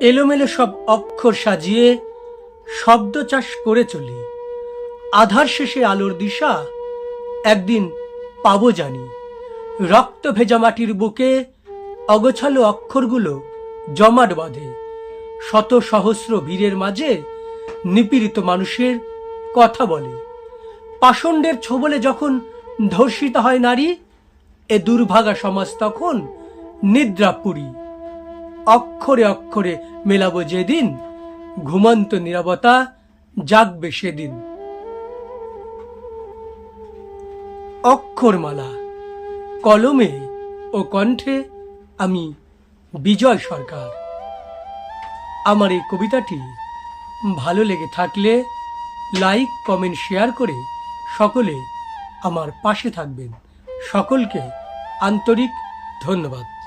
এলোমেলো সব অক্ষর সাজিয়ে শব্দ চাষ করে চলি। আধার শেষে আলোর দিশা, একদিন পাবো জানি। রক্ত ভেজা মাটির বুকে অগোছালো অক্ষরগুলো জমাট বাঁধে। শত সহস্র বীরের মাঝে নিপীড়িত মানুষের কথা বলে। পাষণ্ডের ছোবলে যখন ধর্ষিত হয় নারী, এ দুর্ভাগা সমাজ তখন নিদ্রাপুরী। অক্ষরে অক্ষরে মেলাবো যেদিন, ঘুমন্ত নিরবতা জাগবে সেদিন। অক্ষরমালা, কলমে ও কণ্ঠে আমি বিজয় সরকার। আমার এই কবিতাটি ভালো লেগে থাকলে লাইক, কমেন্ট, শেয়ার করে সকলে আমার পাশে থাকবেন। সকলকে আন্তরিক ধন্যবাদ।